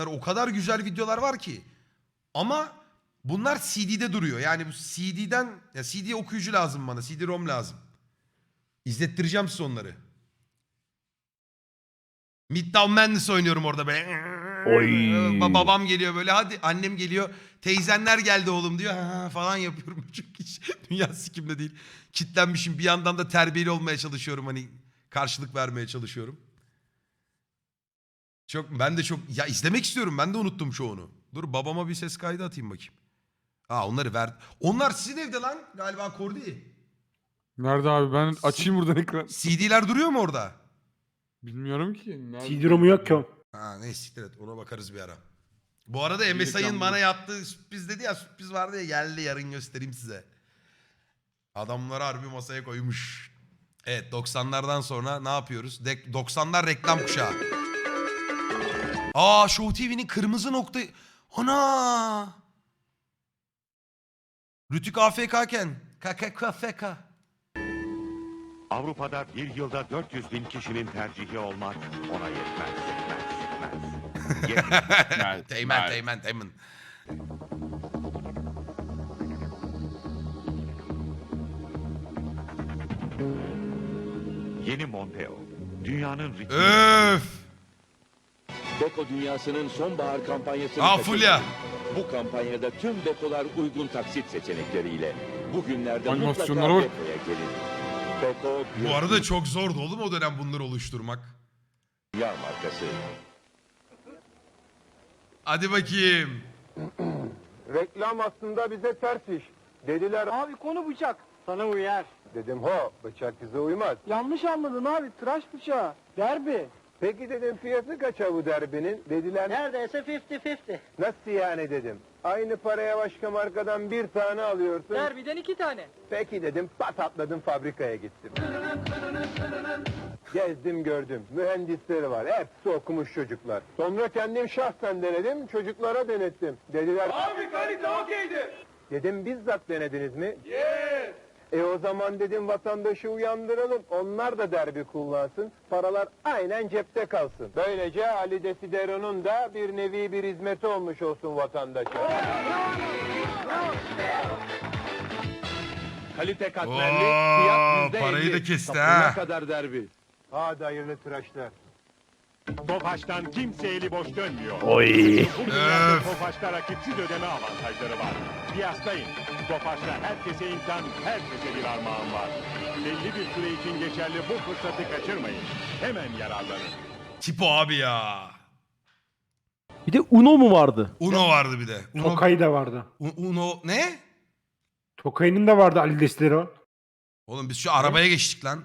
o kadar güzel videolar var ki. Ama bunlar CD'de duruyor. Yani bu CD'den ya CD okuyucu lazım bana. CD-ROM lazım. İzlettireceğim size onları. Midtown Madness oynuyorum orada böyle. Oy. Ba- Babam geliyor böyle hadi annem geliyor. Teyzenler geldi oğlum diyor. Ha, falan yapıyorum. Çünkü hiç dünya sikimde değil. Kitlenmişim bir yandan da terbiyeli olmaya çalışıyorum. Hani karşılık vermeye çalışıyorum. Çok ben de çok ya izlemek istiyorum. Ben de unuttum çoğunu. Dur babama bir ses kaydı atayım bakayım. Ha onları ver. Onlar sizin evde lan galiba Kordi. Nerede abi? Ben açayım buradan ekran. CD'ler duruyor mu orada? Bilmiyorum ki. Nerede? CD-ROM'u yok ki o. Ha neyse siktir et ona bakarız bir ara. Bu arada MSI'ın bana yaptığı sürpriz dedi ya sürpriz vardı ya geldi yarın göstereyim size. Adamları harbi masaya koymuş. Evet 90'lardan sonra ne yapıyoruz? De- 90'lar reklam kuşağı. Aa Show TV'nin kırmızı nokta... Ana! Rütük AFK'ken. KKKFK. Avrupa'da bir yılda 400 bin kişinin tercihi olmak ona yetmez, yetmez, yetmez. Yetmez. Teğmen, teğmen, teğmen. Yeni Monteo, dünyanın ritmi... Öf! Beko dünyasının sonbahar kampanyasını Aa. Fulya. Bu kampanyada tüm Beko'lar uygun taksit seçenekleriyle. Bugünlerde Animasyonlara mutlaka bak. Beko'ya gelin. Beko Bu arada çok zordu oğlum o dönem bunları oluşturmak. dünya markası. Hadi bakayım. Reklam aslında bize ters iş. Dediler Abi konu bıçak. Sana uyar. dedim ho bıçak bize uymaz. Yanlış anladın abi. Tıraş bıçağı. Derbi. Peki dedim fiyatı kaça bu derbinin? Dediler Neredeyse 50-50. nasıl yani dedim. Aynı paraya başka markadan bir tane alıyorsun. Derbiden iki tane. Peki dedim pat atladım fabrikaya gittim. Gezdim gördüm. Mühendisleri var. Hepsi okumuş çocuklar. Sonra kendim şahsen denedim. Çocuklara denettim. Dediler abi kalite okeydi. Dedim bizzat denediniz mi? Yes. E o zaman dedim vatandaşı uyandıralım. Onlar da derbi kullansın. Paralar aynen cepte kalsın. Böylece Ali Desidero'nun da bir nevi bir hizmeti olmuş olsun vatandaşa. Kalite katmerli, Oo, fiyat yüzde parayı da kesti ha. kadar derbi. Hadi hayırlı tıraşlar. Tofaş'tan kimse eli boş dönmüyor. Oy. Bugünlerde. Tofaş'ta rakipsiz ödeme avantajları var. Kıyaslayın. Tofaş'ta herkese imkan, herkese bir armağan var. Belli bir süre için geçerli bu fırsatı kaçırmayın. Hemen yararlanın. Tipo abi ya. Bir de Uno mu vardı? Uno vardı bir de. Uno, Tokay da vardı. U- Uno ne? Tokay'ın da vardı Ali Destero. Oğlum biz şu arabaya geçtik lan.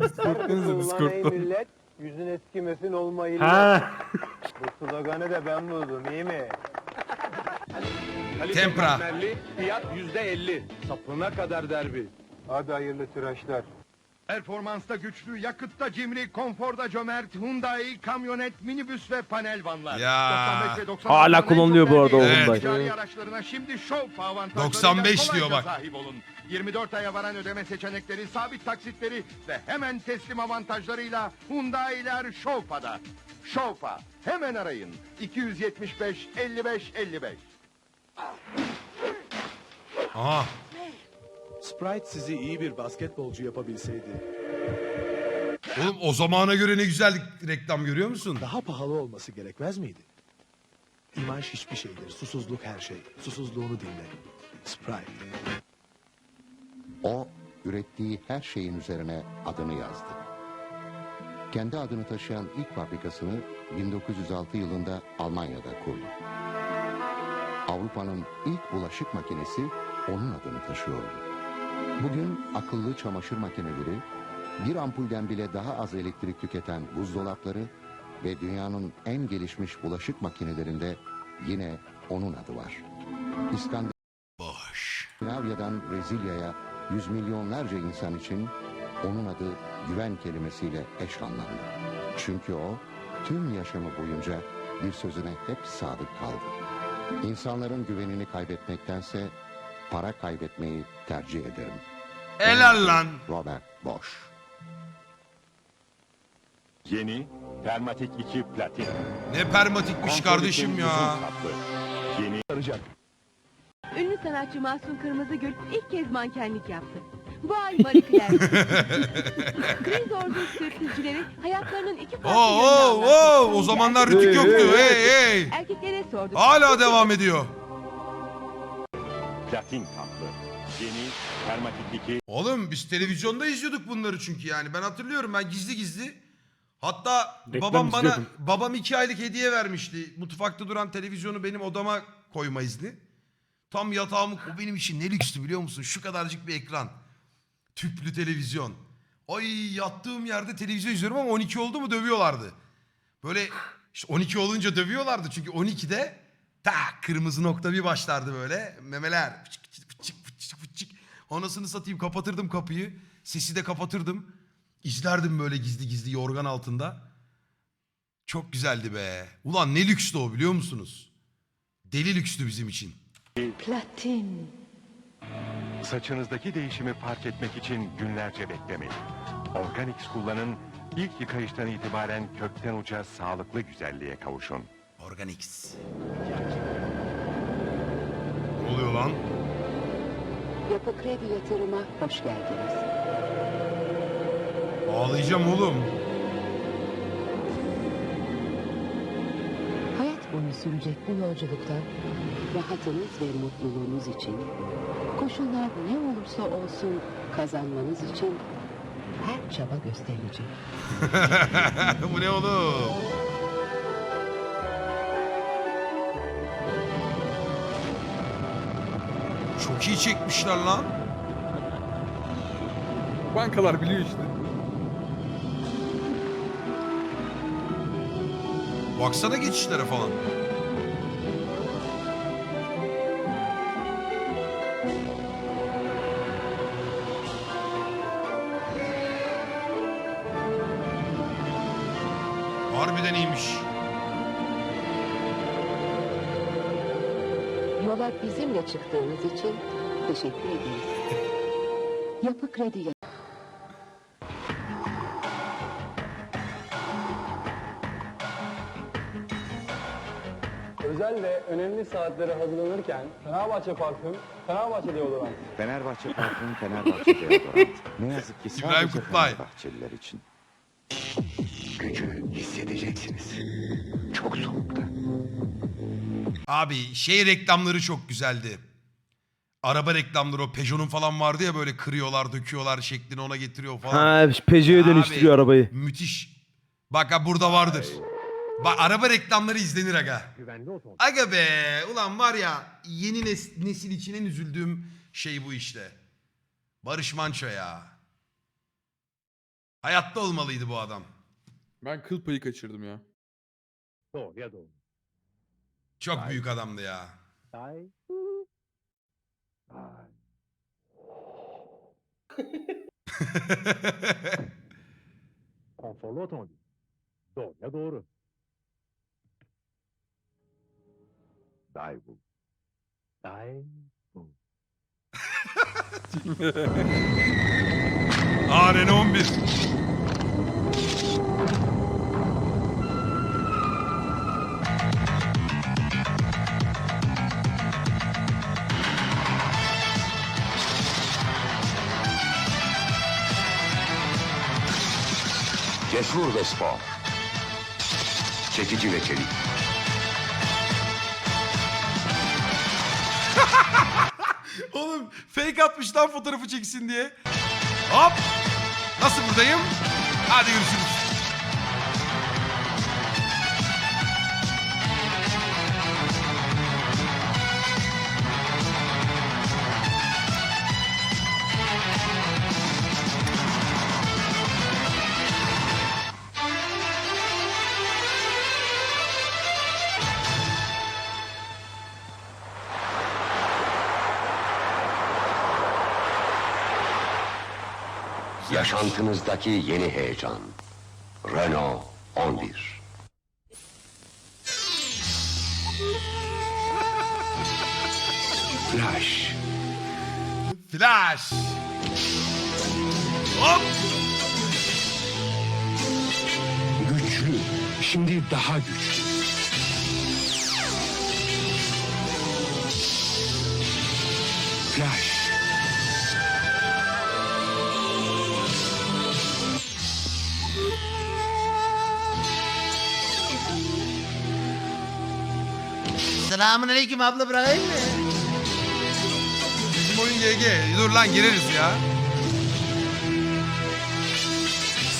Discord'danız Ulan ey millet, yüzün eskimesin olma illet. Ha. Bu sloganı da ben buldum, iyi mi? Tempra. fiyat yüzde elli. Sapına kadar derbi. Hadi hayırlı tıraşlar. Performansta güçlü, yakıtta cimri, konforda cömert, Hyundai, kamyonet, minibüs ve panel vanlar. Ya. 95 ve 96 Hala kullanılıyor bu arada o Hyundai. Ticari araçlarına şimdi Show avantajlarıyla 95 kolayca diyor bak. sahip olun. 24 aya varan ödeme seçenekleri, sabit taksitleri ve hemen teslim avantajlarıyla Hyundai'ler Showpa'da. Showpa. Hemen arayın. 275 55 55. Aha. Sprite sizi iyi bir basketbolcu yapabilseydi, Oğlum o zamana göre ne güzel reklam görüyor musun? daha pahalı olması gerekmez miydi? İmaj hiçbir şeydir, susuzluk her şey. Susuzluğunu dinle. Sprite. O, ürettiği her şeyin üzerine adını yazdı. Kendi adını taşıyan ilk fabrikasını 1906 yılında Almanya'da kurdu. Avrupa'nın ilk bulaşık makinesi onun adını taşıyordu. Bugün akıllı çamaşır makineleri, bir ampulden bile daha az elektrik tüketen buzdolapları ve dünyanın en gelişmiş bulaşık makinelerinde yine onun adı var. İskandinav Boş. Skandinavya'dan Brezilya'ya yüz milyonlarca insan için onun adı güven kelimesiyle eş anlamlı. Çünkü o tüm yaşamı boyunca bir sözüne hep sadık kaldı. İnsanların güvenini kaybetmektense para kaybetmeyi tercih ederim. Helal lan. Robert Bosch Yeni, Permatik 2 Platin. Ne permatikmiş kardeşim ya. Yeni Ünlü sanatçı Mahsun Kırmızıgül ilk kez mankenlik yaptı. Bu ay Claire. Kriz ordu sürtücüleri hayatlarının iki farklı Oo oo oo o zamanlar rütük yoktu. Hey hey. Erkeklere sorduk. Hala devam ediyor. Platin kaplı. Yeni Permatik 2 Oğlum biz televizyonda izliyorduk bunları çünkü yani. Ben hatırlıyorum ben gizli gizli. Hatta Reklam babam bana izliyordun. babam iki aylık hediye vermişti. Mutfakta duran televizyonu benim odama koyma izni. Tam yatağımı o benim için ne lükstü biliyor musun? Şu kadarcık bir ekran. Tüplü televizyon. Ay yattığım yerde televizyon izliyorum ama 12 oldu mu dövüyorlardı. Böyle işte 12 olunca dövüyorlardı çünkü 12'de tak kırmızı nokta bir başlardı böyle. Memeler fıçık fıçık fıçık. Anasını satayım kapatırdım kapıyı. Sesi de kapatırdım. İzlerdim böyle gizli gizli yorgan altında. Çok güzeldi be. Ulan ne lükstü o biliyor musunuz? Deli lükstü bizim için. Platin. Saçınızdaki değişimi fark etmek için günlerce beklemeyin. Organix kullanın, ilk yıkayıştan itibaren kökten uca sağlıklı güzelliğe kavuşun. Organix. Oluyor lan? Yapı Kredi Yatırım'a hoş geldiniz. Ağlayacağım oğlum. Hayat boyu sürecek bu yolculukta rahatınız ve mutluluğunuz için, koşullar ne olursa olsun kazanmanız için her çaba gösterilecek. Bu ne oğlum? Çok iyi çekmişler lan. Bankalar biliyor işte. Baksana geçişlere falan. Yola bizimle çıktığınız için teşekkür ederiz. Yapı Kredi Özel ve önemli saatlere hazırlanırken Fenerbahçe parfüm, Fenerbahçe deodorant. Fenerbahçe parfüm, Fenerbahçe deodorant. Ne yazık ki İbrahim sadece Kutlay. Fenerbahçeliler için. Gücü hissedeceksiniz. Çok soğukta. Abi şey reklamları çok güzeldi. Araba reklamları o Peugeot'un falan vardı ya böyle kırıyorlar döküyorlar şeklini ona getiriyor falan. Ha Peugeot'a Abi, dönüştürüyor arabayı. Müthiş. Bak ha burada vardır. Bak araba reklamları izlenir aga. Aga be ulan var ya yeni nes- nesil için en üzüldüğüm şey bu işte. Barış Manço ya. Hayatta olmalıydı bu adam. Ben kıl payı kaçırdım ya. Doğruya doğru. Çok büyük adamdı ya. Day. Konforlu otomobil. Doğruya doğru. Daewoo. Day. Aa Renault 11. Cesur ve spor. Çekici ve çelik. Oğlum fake atmış lan fotoğrafı çeksin diye. Hop. Nasıl buradayım? Hadi görüşürüz. Yaşantınızdaki yeni heyecan. Renault 11. Flash. Flash. Hop. Güçlü. şimdi daha güçlü. Selamun aleyküm abla bırakayım mı? Bizim oyun GG. Dur lan gireriz ya.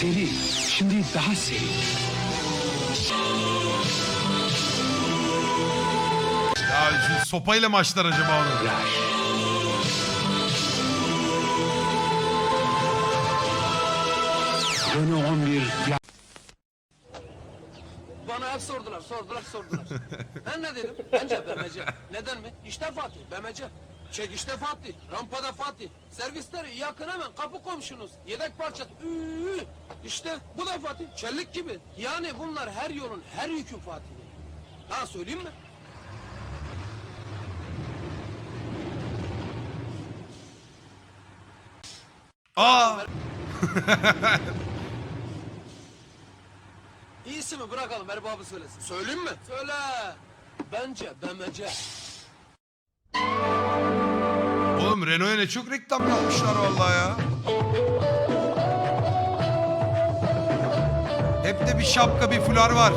Seri. Şimdi daha seri. Ya şu sopayla mı açtılar acaba onu? Flash. Renault 11 Flash. Bana hep sordular, sordular, sordular. ben ne dedim? Bence BMC. Neden mi? İşte Fatih, BMC. Çek işte Fatih, rampada Fatih. Servisleri yakın hemen, kapı komşunuz. Yedek parça, üü. İşte bu da Fatih, çelik gibi. Yani bunlar her yolun, her yükün Fatih'i. Daha söyleyeyim mi? Aa! İyisi mi bırakalım erbabı söylesin. Söyleyeyim mi? Söyle. Bence BMC. Oğlum Renault'a ne çok reklam yapmışlar vallahi ya. Hep de bir şapka bir fular var.